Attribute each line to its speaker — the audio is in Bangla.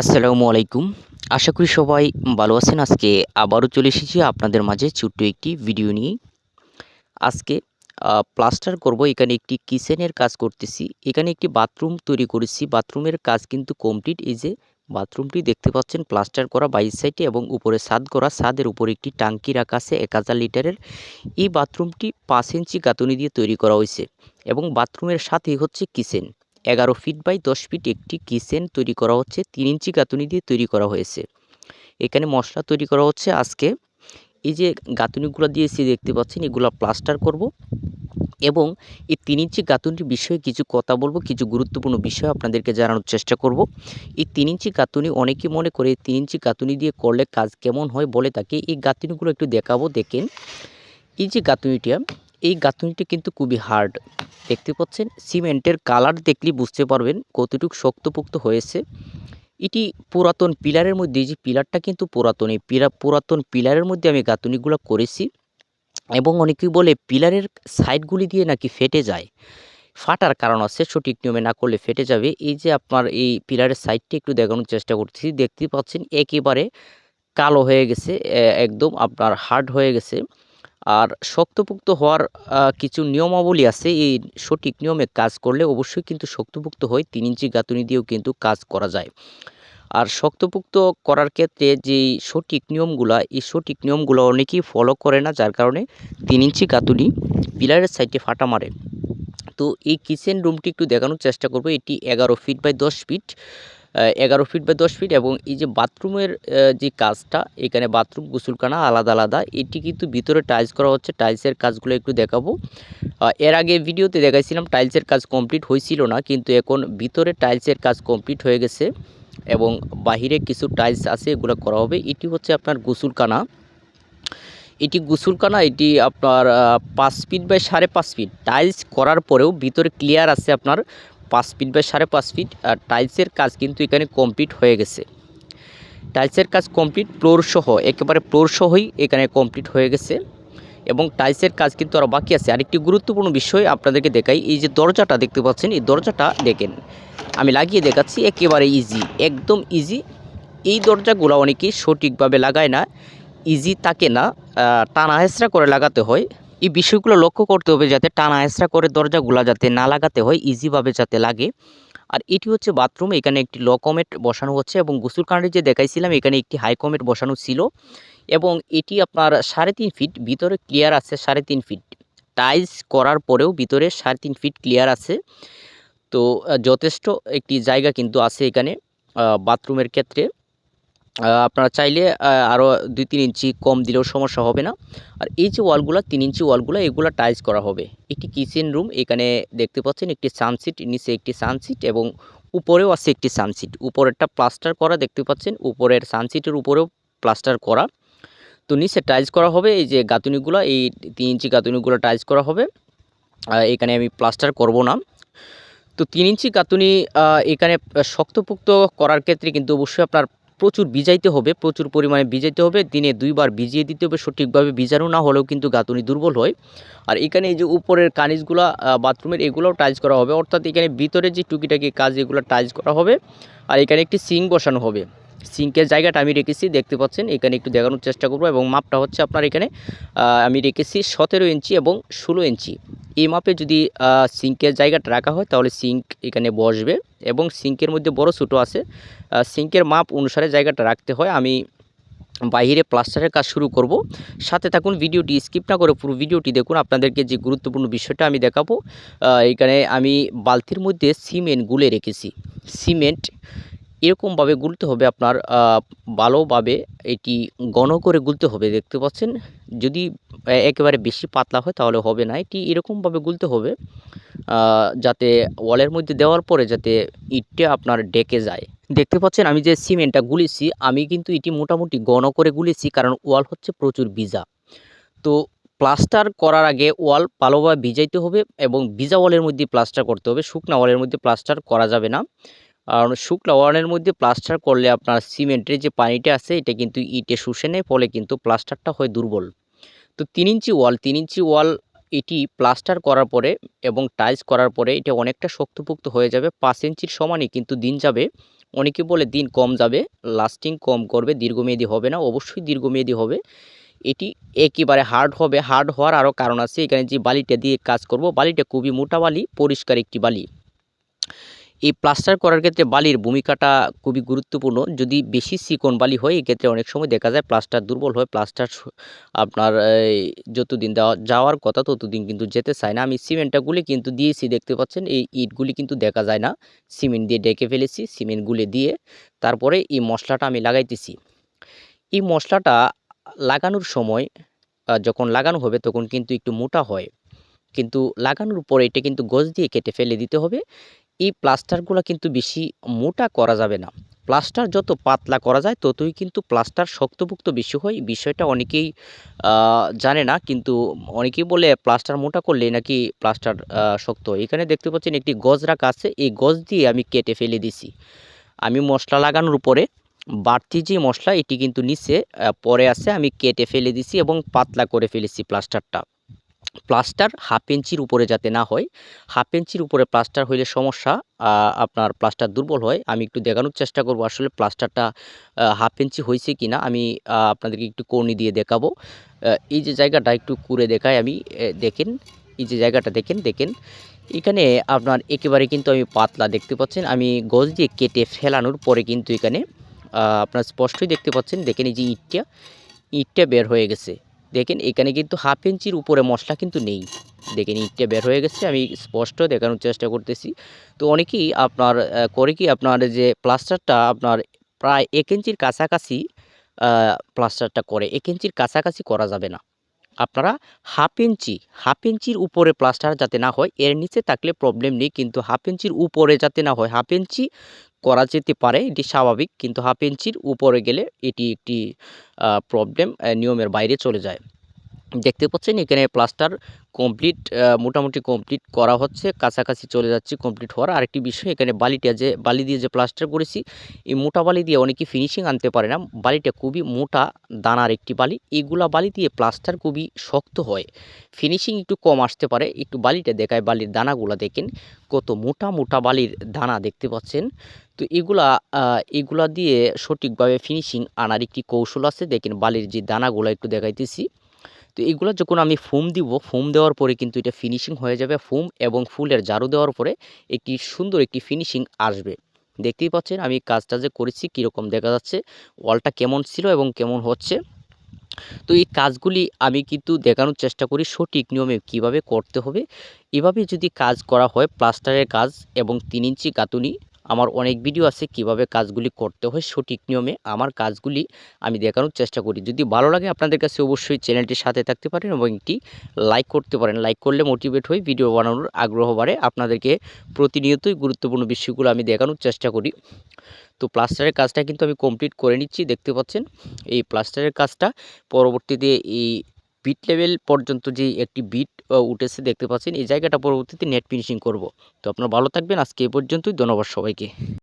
Speaker 1: আসসালামু আলাইকুম। আশা করি সবাই ভালো আছেন। আজকে আবারও চলে এসেছি আপনাদের মাঝে ছোট্ট একটি ভিডিও নিয়ে। আজকে প্লাস্টার করব। এখানে একটি কিচেনের কাজ করতেছি। এখানে একটি বাথরুম তৈরি করেছি। বাথরুমের কাজ কিন্তু কমপ্লিট। এই যে, বাথরুমটি দেখতে পাচ্ছেন, প্লাস্টার করা বাইশ সাইডে এবং উপরে ছাদ করা। ছাদের উপরে একটি টাঙ্কি রাখা আছে, এক হাজার লিটারের। এই বাথরুমটি পাঁচ ইঞ্চি গাঁথুনি দিয়ে তৈরি করা হয়েছে এবং বাথরুমের সাথেই হচ্ছে কিচেন। এগারো ফিট বাই দশ ফিট একটি কিচেন তৈরি করা হচ্ছে, তিন ইঞ্চি গাঁথুনি দিয়ে তৈরি করা হয়েছে। এখানে মশলা তৈরি করা হচ্ছে আজকে। এই যে গাঁথুনিগুলো দিয়েছি দেখতে পাচ্ছেন, এগুলো প্লাস্টার করব এবং এই তিন ইঞ্চি গাঁথুনির বিষয়ে কিছু কথা বলব, কিছু গুরুত্বপূর্ণ বিষয় আপনাদেরকে জানানোর চেষ্টা করব। এই তিন ইঞ্চি গাঁথুনি অনেকে মনে করে তিন ইঞ্চি গাঁথুনি দিয়ে করলে কাজ কেমন হয় বলে তাকে এই গাঁথুনিগুলো একটু দেখাবো, দেখেন। এই যে গাঁথুনিটা এই গাঁথুনিটি কিন্তু খুবই হার্ড দেখতে পাচ্ছেন, সিমেন্টের কালার দেখলেই বুঝতে পারবেন কতটুকু শক্তপোক্ত হয়েছে। এটি পুরাতন পিলারের মধ্যে যে পিলারটা কিন্তু পুরাতন, এই পিলা, পুরাতন পিলারের মধ্যে আমি গাঁথুনিগুলো করেছি এবং অনেকেই বলে পিলারের সাইডগুলি দিয়ে নাকি ফেটে যায়। ফাটার কারণ আছে, সঠিক নিয়মে না করলে ফেটে যাবে। এই যে আপনার এই পিলারের সাইডটি একটু দেখানোর চেষ্টা করতেছি, দেখতে পাচ্ছেন একেবারে কালো হয়ে গেছে একদম আপনার হার্ড হয়ে গেছে। আর শক্তপোক্ত হওয়ার কিছু নিয়মাবলী আছে। এই সঠিক নিয়মে কাজ করলে অবশ্যই কিন্তু শক্তপোক্ত হয় তিন ইঞ্চি গাঁথুনি দিয়েও কিন্তু কাজ করা যায়। আর শক্তপুক্ত করার ক্ষেত্রে যে সঠিক নিয়মগুলা, এই সঠিক নিয়মগুলো অনেকেই ফলো করে না, যার কারণে তিন ইঞ্চি গাঁথুনি পিলারের সাইডে ফাটা মারে। তো এই কিচেন রুমটি একটু দেখানোর চেষ্টা করব। এটি এগারো ফিট বাই দশ ফিট এগারো ফিট বা দশ ফিট এবং এই যে বাথরুমের যে কাজটা, এখানে বাথরুম গোসলখানা আলাদা আলাদা। এটি কিন্তু ভিতরে টাইলস করা হচ্ছে। টাইলসের কাজগুলো একটু দেখাবো। এর আগে ভিডিওতে দেখাইছিলাম টাইলসের কাজ কমপ্লিট হয়েছিল না, কিন্তু এখন ভিতরে টাইলসের কাজ কমপ্লিট হয়ে গেছে এবং বাহিরে কিছু টাইলস আছে, এগুলো করা হবে। এটি হচ্ছে আপনার গোসলখানা। এটি গোসলখানা, এটি আপনার পাঁচ ফিট বাই সাড়ে পাঁচ ফিট টাইলস করার পরেও ভিতরে ক্লিয়ার আছে আপনার পাঁচ ফিট বাই সাড়ে পাঁচ ফিট, আর টাইলসের কাজ কিন্তু এখানে কমপ্লিট হয়ে গেছে। টাইলসের কাজ কমপ্লিট ফ্লোর সহ একেবারে ফ্লোর সহই এখানে কমপ্লিট হয়ে গেছে। এবং টাইলসের কাজ কিন্তু আরও বাকি আছে। আরেকটি গুরুত্বপূর্ণ বিষয় আপনাদেরকে দেখাই, এই যে দরজাটা দেখতে পাচ্ছেন, এই দরজাটা দেখেন, আমি লাগিয়ে দেখাচ্ছি, একেবারে ইজি একদম ইজি এই দরজাগুলো অনেকেই সঠিকভাবে লাগায় না ইজি থাকে না টানা হেঁচড়া করে লাগাতে হয়। এই বিষয়গুলো লক্ষ্য করতে হবে যাতে টানা হেঁচড়া করে দরজাগুলো যাতে না লাগাতে হয় ইজিভাবে যাতে লাগে। আর এটি হচ্ছে বাথরুম এখানে একটি লো কমেট বসানো হচ্ছে এবং গোসল কাণ্ডে যে দেখাইছিলাম, এখানে একটি হাই কমেট বসানো ছিল এবং এটি আপনার সাড়ে তিন ফিট ভিতরে ক্লিয়ার আছে, সাড়ে তিন ফিট টাইলস করার পরেও ভিতরে সাড়ে তিন ফিট ক্লিয়ার আছে। তো যথেষ্ট একটি জায়গা কিন্তু আছে এখানে বাথরুমের ক্ষেত্রে। আপনারা চাইলে আরও দুই তিন ইঞ্চি কম দিলেও সমস্যা হবে না। আর এই যে ওয়ালগুলো, তিন ইঞ্চি ওয়ালগুলো, এগুলো টাইলস করা হবে। একটি কিচেন রুম, এখানে দেখতে পাচ্ছেন একটি সানসিট, নিচে একটি সানসিট এবং উপরেও আছে একটি সানসিট। উপরেরটা প্লাস্টার করা, দেখতে পাচ্ছেন? উপরের সানসিটের উপরেও প্লাস্টার করা। তো নিচে টাইলস করা হবে, এই যে গাঁথুনিগুলো, এই তিন ইঞ্চি গাঁথুনিগুলো টাইলস করা হবে। এখানে আমি প্লাস্টার করব না। তো তিন ইঞ্চি গাঁথুনি এখানে শক্তপোক্ত করার ক্ষেত্রে কিন্তু অবশ্যই আপনার প্রচুর ভিজাইতে হবে, প্রচুর পরিমাণে ভিজাইতে হবে, দিনে দুইবার ভিজিয়ে দিতে হবে, সঠিকভাবে ভিজানো না হলেও কিন্তু গাঁথুনি দুর্বল হয়। আর এখানে এই যে উপরের কানিজগুলো বাথরুমের এগুলোও টাইজ করা হবে। অর্থাৎ এখানে ভিতরে যে টুকিটাকি কাজ এগুলো টাইজ করা হবে। আর এখানে একটি সিং বসানো হবে। সিঙ্কের জায়গাটা আমি রেখেছি, দেখতে পাচ্ছেন, এখানে একটু দেখানোর চেষ্টা করব এবং মাপটা হচ্ছে আপনার এখানে আমি রেখেছি সতেরো ইঞ্চি এবং ষোলো ইঞ্চি। এই মাপে যদি সিঙ্কের জায়গাটা রাখা হয়, তাহলে সিঙ্ক এখানে বসবে এবং সিঙ্কের মধ্যে বড় ছোটো আছে। সিঙ্কের মাপ অনুসারে জায়গাটা রাখতে হয়। আমি বাইরে প্লাস্টারের কাজ শুরু করব। সাথে থাকুন, ভিডিওটি স্কিপ না করে পুরো ভিডিওটি দেখুন। আপনাদেরকে যে গুরুত্বপূর্ণ বিষয়টা আমি দেখাবো এখানে আমি বালতির মধ্যে সিমেন্ট গুলে রেখেছি। সিমেন্ট এরকমভাবে গুলতে হবে আপনার ভালোভাবে এটি ঘন করে গুলতে হবে, দেখতে পাচ্ছেন? যদি একেবারে বেশি পাতলা হয় তাহলে হবে না। এটি এরকমভাবে গুলতে হবে যাতে ওয়ালের মধ্যে দেওয়ার পরে যাতে ইটটা আপনার ডেকে যায়। দেখতে পাচ্ছেন আমি যে সিমেন্টটা গুলেছি, আমি কিন্তু এটি মোটামুটি ঘন করে গুলেছি কারণ ওয়াল হচ্ছে প্রচুর ভিজা। তো প্লাস্টার করার আগে ওয়াল ভালোভাবে ভিজাইতে হবে এবং ভিজা ওয়ালের মধ্যে প্লাস্টার করতে হবে, শুকনা ওয়ালের মধ্যে প্লাস্টার করা যাবে না। কারণ শুকনা ওয়ালের মধ্যে প্লাস্টার করলে আপনার সিমেন্টের যে পানিটা আছে, এটা কিন্তু ইটে শুষে নেয়, ফলে কিন্তু প্লাস্টারটা হয় দুর্বল। তো তিন ইঞ্চি ওয়াল, তিন ইঞ্চি ওয়াল এটি প্লাস্টার করার পরে এবং টাইলস করার পরে এটা অনেকটা শক্তপোক্ত হয়ে যাবে। পাঁচ ইঞ্চির সমানই কিন্তু দিন যাবে। অনেকে বলে দিন কম যাবে লাস্টিং কম করবে, দীর্ঘমেয়াদী হবে না, অবশ্যই দীর্ঘমেয়াদী হবে। এটি একেবারে হার্ড হবে। হার্ড হওয়ার আরও কারণ আছে। এখানে যে বালিটা দিয়ে কাজ করব, বালিটা খুবই মোটা বালি, পরিষ্কার একটি বালি। এই প্লাস্টার করার ক্ষেত্রে বালির ভূমিকাটা খুবই গুরুত্বপূর্ণ। যদি বেশি চিকন বালি হয়, এক্ষেত্রে অনেক সময় দেখা যায় প্লাস্টার দুর্বল হয় প্লাস্টার আপনার যতদিন যাওয়ার কথা ততদিন কিন্তু যেতে চায় না। আমি সিমেন্টটাগুলি কিন্তু দিয়েছি, দেখতে পাচ্ছেন, এই ইটগুলি কিন্তু দেখা যায় না। সিমেন্ট দিয়ে ডেকে ফেলেছি সিমেন্ট গুলে দিয়ে তারপরে এই মশলাটা আমি লাগাইতেছি। এই মশলাটা লাগানোর সময় যখন লাগানো হবে তখন কিন্তু একটু মোটা হয়। কিন্তু লাগানোর পরে এটা কিন্তু গজ দিয়ে কেটে ফেলে দিতে হবে। এই প্লাস্টারগুলো কিন্তু বেশি মোটা করা যাবে না। প্লাস্টার যত পাতলা করা যায়, ততই কিন্তু প্লাস্টার শক্তপোক্ত বেশি হয়। বিষয়টা অনেকেই জানে না, কিন্তু অনেকেই বলে প্লাস্টার মোটা করলে নাকি প্লাস্টার শক্ত হয়। এখানে দেখতে পাচ্ছেন একটি গজ রাখা আছে। এই গজ দিয়ে আমি কেটে ফেলে দিছি। আমি মশলা লাগানোর পরে বাড়তি যে মশলা, এটি কিন্তু নিচে পরে আছে। আমি কেটে ফেলে দিছি এবং পাতলা করে ফেলেছি প্লাস্টারটা। প্লাস্টার হাফ ইঞ্চির উপরে যাতে না হয়, হাফ ইঞ্চির উপরে প্লাস্টার হইলে সমস্যা আপনার প্লাস্টার দুর্বল হয়। আমি একটু দেখানোর চেষ্টা করব আসলে প্লাস্টারটা হাফ ইঞ্চি হয়েছে কি না আমি আপনাদেরকে একটু কর্নি দিয়ে দেখাবো। এই যে জায়গাটা একটু কুড়ে দেখায় আমি দেখেন, এই যে জায়গাটা দেখেন দেখেন। এখানে আপনার একেবারে কিন্তু আমি পাতলা দেখতে পাচ্ছেন। আমি গজ দিয়ে কেটে ফেলানোর পরে কিন্তু এখানে আপনার স্পষ্টই দেখতে পাচ্ছেন। দেখেন এই যে ইটটা ইটটা বের হয়ে গেছে। দেখেন, এখানে কিন্তু হাফ ইঞ্চির উপরে মশলা কিন্তু নেই। দেখেন, ইটটা বের হয়ে গেছে, আমি স্পষ্ট দেখানোর চেষ্টা করতেছি। তো অনেকেই আপনার করে কি আপনার যে প্লাস্টারটা আপনার প্রায় এক ইঞ্চির কাছাকাছি প্লাস্টারটা করে। এক ইঞ্চির কাছাকাছি করা যাবে না। আপনারা হাফ ইঞ্চি হাফ ইঞ্চির উপরে প্লাস্টার যাতে না হয়, এর নিচে থাকলে প্রবলেম নেই, কিন্তু হাফ ইঞ্চির উপরে যাতে না হয় হাফ ইঞ্চি করা যেতে পারে, এটি স্বাভাবিক। কিন্তু হাফ ইঞ্চির উপরে গেলে এটি একটি প্রবলেম নিয়মের বাইরে চলে যায়। দেখতে পাচ্ছেন এখানে প্লাস্টার কমপ্লিট মোটামুটি কমপ্লিট করা হচ্ছে, কাছাকাছি চলে যাচ্ছে কমপ্লিট হওয়ার আরেকটি বিষয়, এখানে বালিটা যে, বালি দিয়ে যে প্লাস্টার করেছি, এই মোটা বালি দিয়ে অনেকে ফিনিশিং আনতে পারে না, বালিটা খুবই মোটা, দানার একটি বালি, এগুলা বালি দিয়ে প্লাস্টার খুবই শক্ত হয় ফিনিশিং একটু কম আসতে পারে, একটু বালিটা দেখায়, বালির দানাগুলা দেখেন, কত মোটা মোটা বালির দানা দেখতে পাচ্ছেন, তো এগুলা এগুলা দিয়ে সঠিকভাবে ফিনিশিং আনার একটি কৌশল আছে, দেখেন বালির যে দানাগুলো একটু দেখাইতেছি তো এগুলো যখন আমি ফোম দিব ফোম দেওয়ার পরে কিন্তু এটা ফিনিশিং হয়ে যাবে ফোম এবং ফুলের জারু দেওয়ার পরে একটি সুন্দর একটি ফিনিশিং আসবে। দেখতেই পাচ্ছেন আমি কাজটা যে করেছি কীরকম দেখা যাচ্ছে ওয়ালটা কেমন ছিল এবং কেমন হচ্ছে। তো এই কাজগুলি আমি কিন্তু দেখানোর চেষ্টা করি সঠিক নিয়মে কীভাবে করতে হবে। এভাবে যদি কাজ করা হয়, প্লাস্টারের কাজ এবং তিন ইঞ্চি গাঁথুনি আমার অনেক ভিডিও আছে কীভাবে কাজগুলি করতে হয় সঠিক নিয়মে আমার কাজগুলি আমি দেখানোর চেষ্টা করি। যদি ভালো লাগে আপনাদের কাছে অবশ্যই চ্যানেলটির সাথে থাকতে পারেন এবং একটি লাইক করতে পারেন। লাইক করলে মোটিভেট হয়ে ভিডিও বানানোর আগ্রহ বাড়ে। আপনাদেরকে প্রতিনিয়তই গুরুত্বপূর্ণ বিষয়গুলো আমি দেখানোর চেষ্টা করি। তো প্লাস্টারের কাজটা কিন্তু আমি কমপ্লিট করে নিচ্ছি। দেখতে পাচ্ছেন? এই প্লাস্টারের কাজটা পরবর্তীতে এই বিট লেভেল পর্যন্ত যে একটি বিট উঠেছে দেখতে পাচ্ছেন, এই জায়গাটা পরবর্তীতে নেট ফিনিশিং করব। তো আপনারা ভালো থাকবেন, আজকে এ পর্যন্তই, ধন্যবাদ সবাইকে।